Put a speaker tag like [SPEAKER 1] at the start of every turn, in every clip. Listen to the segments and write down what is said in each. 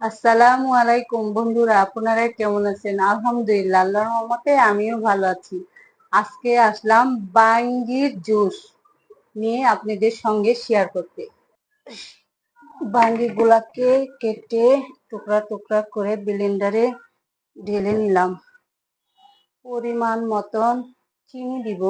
[SPEAKER 1] আসসালামু আলাইকুম বন্ধুরা, আপনারা কেমন আছেন? আলহামদুলিল্লাহ, আল্লাহর রহমতে আমিও ভালো আছি। আজকে আসলাম বাঙ্গির জুস নিয়ে আপনাদের সঙ্গে শেয়ার করতে। বাঙ্গি গুলাকে কেটে টুকরা টুকরা করে ব্লেন্ডারে ঢেলে নিলাম। পরিমাণ মতন চিনি দিব।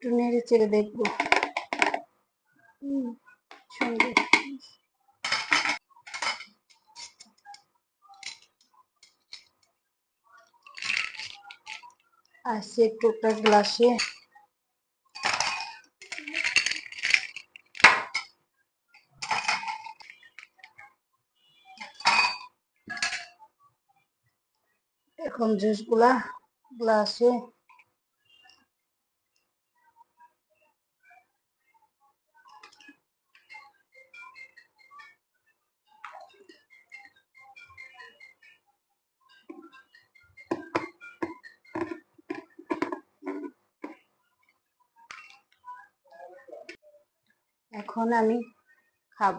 [SPEAKER 1] একটু নেড়ে চেড়ে দেখব। আসছে একটু একটা গ্লাসে। এখন জুসগুলা গ্লাসে এখন আমি খাব।